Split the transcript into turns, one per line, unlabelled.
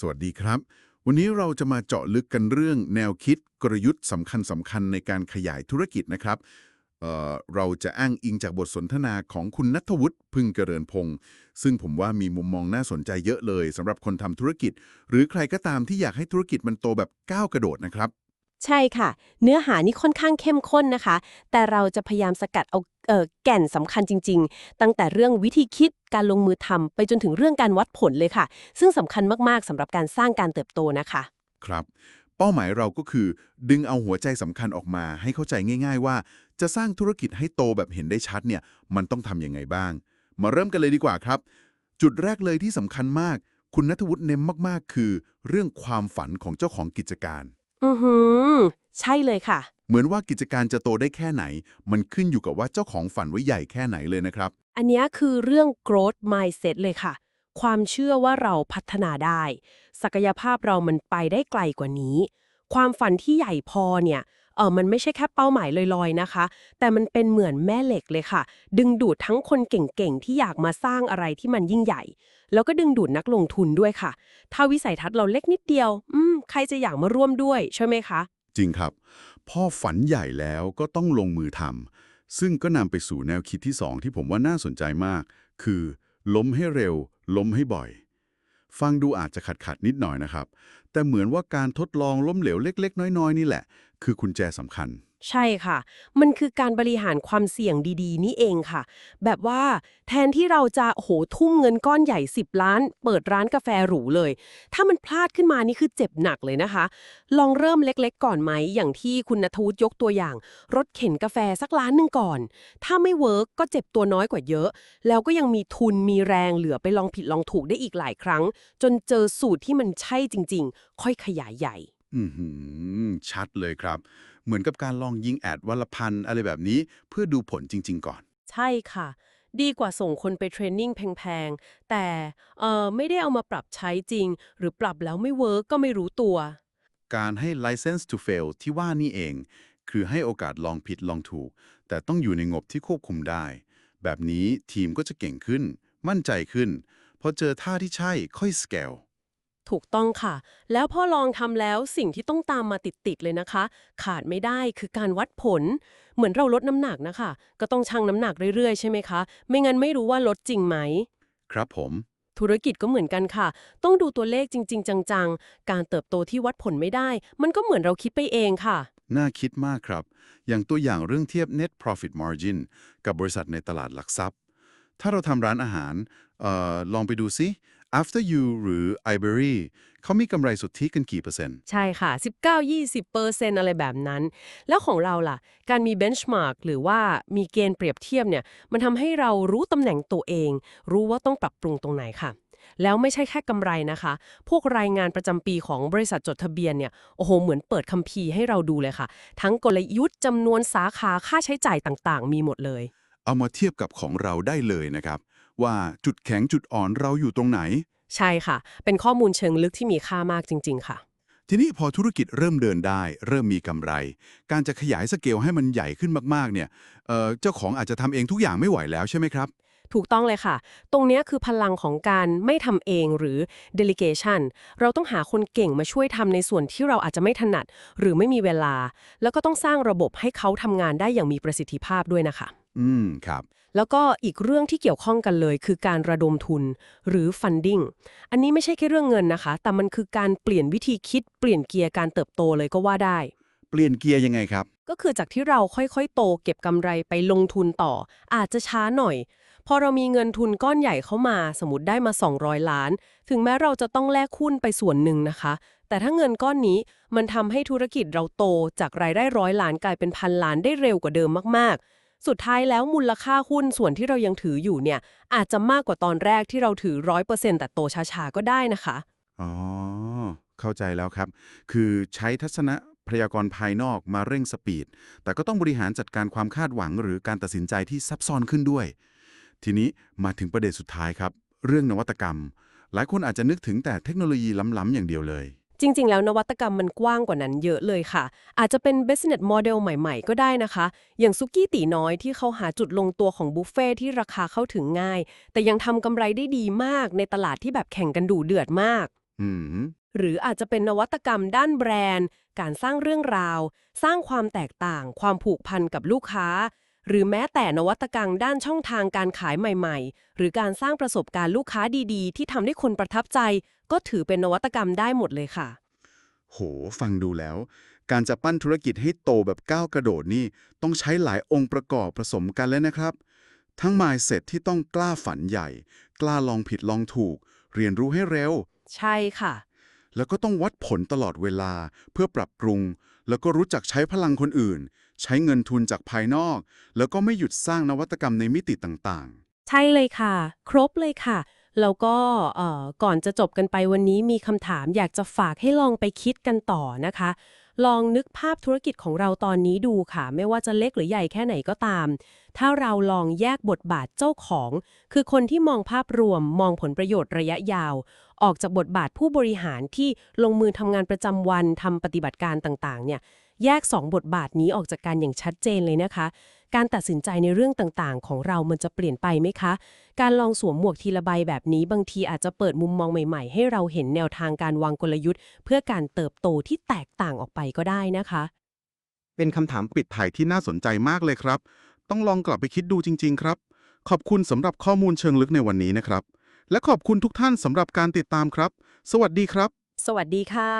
สวัสดีครับ วันนี้เราจะมาเจาะลึกกันเรื่องแนวคิดกลยุทธ์สำคัญสำคัญในการขยายธุรกิจนะครับเเราจะอ้างอิงจากบทสนทนาของคุณนัทวุฒิพึ่งเจริญพงศ์ซึ่งผมว่ามีมุมมองน่าสนใจเยอะเลยสำหรับคนทำธุรกิจ หรือใครก็ตามที่อยากให้ธุรกิจมันโตแบบก้าวกระโดดนะครับ
ใช่ค่ะ เนื้อหานี่ค่อนข้างเข้มข้นนะคะ แต่เราจะพยายามสกัดเอาเอ่อแก่นสำคัญจริง ๆ ตั้งแต่เรื่องวิธีคิดการลงมือทำไปจนถึงเรื่องการวัดผลเลยค่ะ ซึ่งสำคัญมากๆสำหรับการสร้างการเติบโตนะคะ
ครับ เป้าหมายเราก็คือ ดึงเอาหัวใจสำคัญออกมาให้เข้าใจง่าย ๆ ว่า จะสร้างธุรกิจให้โตแบบเห็นได้ชัดเนี่ยมันต้องทำยังไงบ้าง มาเริ่มกันเลยดีกว่าครับ จุดแรกเลยที่สำคัญมาก คุณนัทวุฒิเน้นมากๆ คือ เรื่องความฝันของเจ้าของกิจการ
อือหือ ใช่เลยค่ะ
เหมือนว่ากิจการจะโตได้แค่ไหน มันขึ้นอยู่กับว่าเจ้าของฝันไว้ใหญ่แค่ไหนเลยนะครับ
อันเนี้ยคือเรื่อง growth mindset เลยค่ะ ความเชื่อว่าเราพัฒนาได้ ศักยภาพเรามันไปได้ไกลกว่านี้ ความฝันที่ใหญ่พอเนี่ย เออมันไม่ใช่แค่เป้าหมายลอยๆนะคะ แต่มันเป็นเหมือนแม่เหล็กเลยค่ะ ดึงดูดทั้งคนเก่งๆ ที่อยากมาสร้างอะไรที่มันยิ่งใหญ่ แล้วก็ดึงดูดนักลงทุนด้วยค่ะ ถ้าวิสัยทัศน์เราเล็กนิดเดียว อืม ใครจะอยากมาร่วมด้วยใช่ไหมคะ
จริงครับ พ่อฝันใหญ่แล้วก็ต้องลงมือทำซึ่งก็นำไปสู่แนวคิดที่สองที่ผมว่าน่าสนใจมาก คือ ล้มให้เร็ว ล้มให้บ่อยฟังดูอาจจะขัดขัดนิดหน่อยนะครับ แต่เหมือนว่าการทดลองล้มเหลวเล็ก ๆ น้อย ๆ นี่แหละคือกุญแจสำคัญ
ใช่ค่ะ มันคือการบริหารความเสี่ยงดีๆ นี่เองค่ะ แบบว่าแทนที่เราจะโหทุ่มเงินก้อนใหญ่ 10 ล้าน เปิดร้านกาแฟหรูเลย ถ้ามันพลาดขึ้นมานี่คือเจ็บหนักเลยนะคะ ลองเริ่มเล็กๆ ก่อนไหม อย่างที่คุณนทวุฒิยกตัวอย่าง รถเข็นกาแฟสักล้านหนึ่งก่อน ถ้าไม่เวิร์กก็เจ็บตัวน้อยกว่าเยอะ แล้วก็ยังมีทุนมีแรงเหลือไปลองผิดลองถูกได้อีกหลายครั้ง จนเจอสูตรที่มันใช่จริง ๆ ค่อยขยายใหญ่
อือหือชัดเลยครับ เหมือนกับการลองยิงแอดวันละพันอะไรแบบนี้ เพื่อดูผลจริง ๆ ก่อน
ใช่ค่ะ ดีกว่าส่งคนไปเทรนนิ่งแพงๆ แต่เอ่อไม่ได้เอามาปรับใช้จริง หรือปรับแล้วไม่เวิร์กก็ไม่รู้ตัว
การให้ license to fail ที่ว่านี่เอง คือให้โอกาสลองผิดลองถูก แต่ต้องอยู่ในงบที่ควบคุมได้ แบบนี้ทีมก็จะเก่งขึ้น มั่นใจขึ้นพอเจอท่าที่ใช่ค่อยสเกล
ถูกต้องค่ะ แล้วพอลองทำแล้วสิ่งที่ต้องตามมาติดๆเลยนะคะ ขาดไม่ได้คือการวัดผล เหมือนเราลดน้ำหนักนะคะ ก็ต้องชั่งน้ำหนักเรื่อยๆ ใช่ไหมคะ ไม่งั้นไม่รู้ว่าลดจริงไหม
ครับผม
ธุรกิจก็เหมือนกันค่ะ ต้องดูตัวเลขจริง ๆ จังๆ การเติบโตที่วัดผลไม่ได้ มันก็เหมือนเราคิดไปเองค่ะ
น่าคิดมากครับ อย่างตัวอย่างเรื่องเทียบ net profit margin กับบริษัทในตลาดหลักทรัพย์ ถ้าเราทำร้านอาหารเออลองไปดูซิ after you หรือ ibery เขามีกำไรสุทธิกันกี่เปอร์เซ็นต์
ใช่ค่ะ 19-20เปอร์เซ็นอะไรแบบนั้น แล้วของเราล่ะ การมี benchmark หรือว่ามีเกณฑ์เปรียบเทียบเนี่ย มันทำให้เรารู้ตำแหน่งตัวเอง รู้ว่าต้องปรับปรุงตรงไหนค่ะ แล้วไม่ใช่แค่กำไรนะคะ พวกรายงานประจำปีของบริษัทจดทะเบียนเนี่ย โอ้โห เหมือนเปิดคัมภีร์ให้เราดูเลยค่ะ ทั้งกลยุทธ์จำนวนสาขา ค่าใช้จ่ายต่างๆ มีหมดเลย
เอามาเทียบกับของเราได้เลยนะครับ ว่าจุดแข็งจุดอ่อนเราอยู่ตรงไหน
ใช่ค่ะ เป็นข้อมูลเชิงลึกที่มีค่ามากจริง ๆ ค่ะ
ทีนี้พอธุรกิจเริ่มเดินได้ เริ่มมีกำไร การจะขยายสเกลให้มันใหญ่ขึ้นมากๆ เนี่ยเอ่อเจ้าของอาจจะทำเองทุกอย่างไม่ไหวแล้วใช่ไหมครับ
ถูกต้องเลยค่ะ ตรงเนี้ยคือพลังของการไม่ทำเองหรือ delegation เราต้องหาคนเก่งมาช่วยทำในส่วนที่เราอาจจะไม่ถนัด หรือไม่มีเวลา แล้วก็ต้องสร้างระบบให้เขาทำงานได้อย่างมีประสิทธิภาพด้วยนะคะ
อืมครับ
แล้วก็อีกเรื่องที่เกี่ยวข้องกันเลยคือการระดมทุนหรือ funding อันนี้ไม่ใช่แค่เรื่องเงินนะคะ แต่มันคือการเปลี่ยนวิธีคิดเปลี่ยนเกียร์การเติบโตเลยก็ว่าได้
เปลี่ยนเกียร์ยังไงครับ
ก็คือจากที่เราค่อยๆ โตเก็บกำไรไปลงทุนต่อ อาจจะช้าหน่อย พอเรามีเงินทุนก้อนใหญ่เข้ามาสมมติได้มา 200 ล้าน ถึงแม้เราจะต้องแลกหุ้นไปส่วนหนึ่งนะคะ แต่ถ้าเงินก้อนนี้มันทำให้ธุรกิจเราโตจากรายได้ร้อยล้านกลายเป็นพันล้านได้เร็วกว่าเดิมมากๆ สุดท้ายแล้วมูลค่าหุ้นส่วนที่เรายังถืออยู่เนี่ย อาจจะมากกว่าตอนแรกที่เราถือร้อยเปอร์เซ็นต์แต่โตช้าๆก็ได้นะคะ
อ๋อ เข้าใจแล้วครับ คือใช้ทัศนะพยากรณ์ภายนอกมาเร่งสปีด แต่ก็ต้องบริหารจัดการความคาดหวังหรือการตัดสินใจที่ซับซ้อนขึ้นด้วย ทีนี้มาถึงประเด็นสุดท้ายครับ เรื่องนวัตกรรม หลายคนอาจจะนึกถึงแต่เทคโนโลยีล้ำๆอย่างเดียวเลย
จริง ๆ แล้วนวัตกรรมมันกว้างกว่านั้นเยอะเลยค่ะ อาจจะเป็น business model ใหม่ ๆ ก็ได้นะคะ อย่างซุกี้ตีน้อยที่เขาหาจุดลงตัวของบุฟเฟ่ที่ราคาเข้าถึงง่าย แต่ยังทำกำไรได้ดีมากในตลาดที่แบบแข่งกันดูเดือดมาก
อืม
หรืออาจจะเป็นนวัตกรรมด้านแบรนด์ การสร้างเรื่องราว สร้างความแตกต่าง ความผูกพันกับลูกค้า หรือแม้แต่นวัตกรรมด้านช่องทางการขายใหม่ ๆ หรือการสร้างประสบการณ์ลูกค้าดีๆ ที่ทำให้คนประทับใจ ก็ถือเป็นนวัตกรรมได้หมดเลยค่ะ
โห ฟังดูแล้ว การจะปั้นธุรกิจให้โตแบบก้าวกระโดดนี่ต้องใช้หลายองค์ประกอบผสมกันเลยนะครับ ทั้ง mindset ที่ต้องกล้าฝันใหญ่ กล้าลองผิดลองถูก เรียนรู้ให้เร็ว
ใช่ค่ะ
แล้วก็ต้องวัดผลตลอดเวลาเพื่อปรับปรุง แล้วก็รู้จักใช้พลังคนอื่น ใช้เงินทุนจากภายนอก แล้วก็ไม่หยุดสร้างนวัตกรรมในมิติต่าง
ใช่เลยค่ะ ครบเลยค่ะ แล้วก็ก่อนจะจบกันไปวันนี้มีคำถามอยากจะฝากให้ลองไปคิดกันต่อนะคะ ลองนึกภาพธุรกิจของเราตอนนี้ดูค่ะ ไม่ว่าจะเล็กหรือใหญ่แค่ไหนก็ตาม ถ้าเราลองแยกบทบาทเจ้าของ คือคนที่มองภาพรวมมองผลประโยชน์ระยะยาว ออกจากบทบาทผู้บริหารที่ลงมือทำงานประจำวันทำปฏิบัติการต่างๆ เนี่ยแยกสองบทบาทนี้ออกจากกันอย่างชัดเจนเลยนะคะ การตัดสินใจในเรื่องต่างๆ ของเรามันจะเปลี่ยนไปไหมคะ การลองสวมหมวกทีละใบแบบนี้บางทีอาจจะเปิดมุมมองใหม่ๆ ให้เราเห็นแนวทางการวางกลยุทธ์ เพื่อการเติบโตที่แตกต่างออกไปก็ได้นะคะ
เป็นคำถามปิดท้ายที่น่าสนใจมากเลยครับ ต้องลองกลับไปคิดดูจริง ๆ ครับ ขอบคุณสำหรับข้อมูลเชิงลึกในวันนี้นะครับ และขอบคุณทุกท่านสำหรับการติดตามครับ สวัสดีครับ
สวัสดีค่ะ